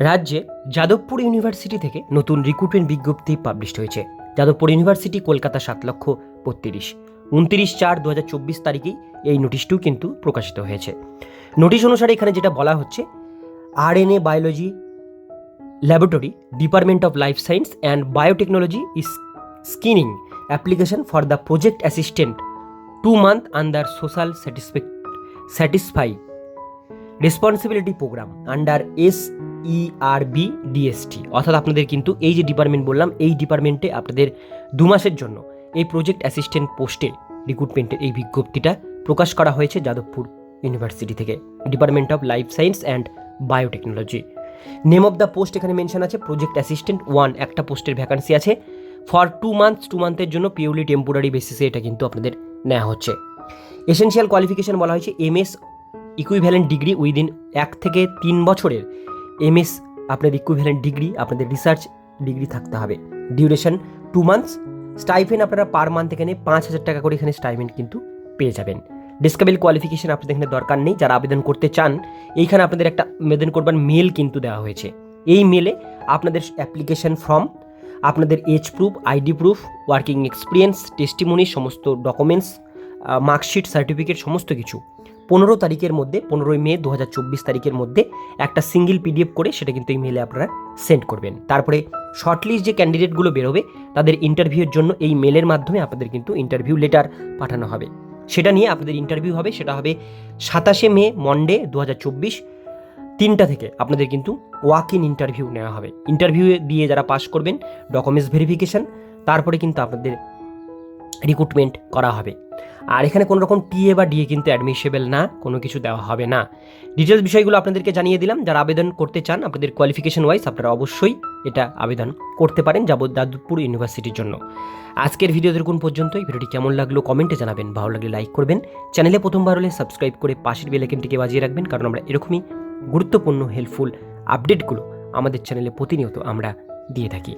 রাজ্যে যাদবপুর ইউনিভার্সিটি থেকে নতুন রিক্রুটমেন্ট বিজ্ঞপ্তি পাবলিশ হয়েছে। যাদবপুর ইউনিভার্সিটি, কলকাতা সাত লক্ষ বত্রিশ। উনত্রিশ চার দু হাজার চব্বিশ তারিখেই এই নোটিশটিও কিন্তু প্রকাশিত হয়েছে। নোটিশ অনুসারে এখানে যেটা বলা হচ্ছে R N A biology laboratory department of life science and biotechnology is skinning application for the project assistant two month under social satisfy responsibility program under S ERB DST অর্থাৎ আপনাদের কিন্তু এই যে ডিপার্টমেন্ট বললাম, এই ডিপার্টমেন্টে আপনাদের দু মাসের জন্য এই প্রজেক্ট অ্যাসিস্ট্যান্ট পোস্টে রিক্রুটমেন্টের এই বিজ্ঞপ্তিটা প্রকাশ করা হয়েছে যাদবপুর ইউনিভার্সিটি থেকে। Department of life science and biotechnology name of the post এখানে মেনশন আছে প্রজেক্ট অ্যাসিস্ট্যান্ট ওয়ান একটা পোস্টের ভ্যাকান্সি আছে। ফর টু মান্থস টু মান্থের জন্য পিওরলি টেম্পোরারি বেসিসে এটা কিন্তু আপনাদের নেওয়া হচ্ছে। এসেনশিয়াল কোয়ালিফিকেশন বলা হয়েছে এমএস ইকুইভ্যালেন্ট ডিগ্রি উইদিন এক থেকে তিন বছরের এমএস আপনাদের ইকুইভ্যালেন্ট ডিগ্রি আপনাদের রিসার্চ ডিগ্রি থাকতে হবে। ডিউরেশন টু মান্থস স্টাইফেন আপনারা পার মান্থ এখানে পাঁচ হাজার টাকা করে এখানে স্টাইফেন কিন্তু পেয়ে যাবেন। ডিসকাবেল কোয়ালিফিকেশন আপনাদের এখানে দরকার নেই, যারা আবেদন করতে চান, এইখানে আপনাদের একটা আবেদন করবার মেল কিন্তু দেওয়া হয়েছে। এই মেলে আপনাদের অ্যাপ্লিকেশন ফর্ম আপনাদের age proof ID proof working experience testimony সমস্ত ডকুমেন্টস মার্কশিট সার্টিফিকেট সমস্ত কিছু। পনেরো তারিখের মধ্যে, পনেরোই মে দু হাজার চব্বিশ তারিখের মধ্যে একটা সিঙ্গেল পিডিএফ করে সেটা কিন্তু এই মেলে আপনারা সেন্ড করবেন। তারপরে শর্টলিস্ট যে ক্যান্ডিডেটগুলো বেরোবে, তাদের ইন্টারভিউর জন্য এই মেলের মাধ্যমে আপনাদের কিন্তু ইন্টারভিউ লেটার পাঠানো হবে। সেটা নিয়ে আপনাদের ইন্টারভিউ হবে, সেটা হবে সাতাশে মে মন্ডে দু তিনটা থেকে আপনাদের কিন্তু ওয়াক ইন ইন্টারভিউ নেওয়া হবে। ইন্টারভিউ দিয়ে যারা পাশ করবেন ডকুমেন্টস ভেরিফিকেশন তারপরে কিন্তু আপনাদের রিক্রুটমেন্ট করা হবে। আর এখানে কোনো রকম টিএ বা ডিএ কিন্তু অ্যাডমিশেবল না, কোনো কিছু দেওয়া হবে না। ডিটেলস বিষয়গুলো আপনাদেরকে জানিয়ে দিলাম, যারা আবেদন করতে চান, আপনাদের কোয়ালিফিকেশন ওয়াইজ আপনারা অবশ্যই এটা আবেদন করতে পারেন যাবত যাদবপুর ইউনিভার্সিটির জন্য। আজকের ভিডিও দেখুন পর্যন্ত এই ভিডিওটি কেমন লাগল কমেন্টে জানাবেন, ভালো লাগলে লাইক করবেন। চ্যানেলে প্রথমবার হলে সাবস্ক্রাইব করে পাশের বেলাইকেনটিকে বাজিয়ে রাখবেন, কারণ আমরা এরকমই গুরুত্বপূর্ণ হেল্পফুল আপডেটগুলো আমাদের চ্যানেলে প্রতিনিয়ত আমরা দিয়ে থাকি।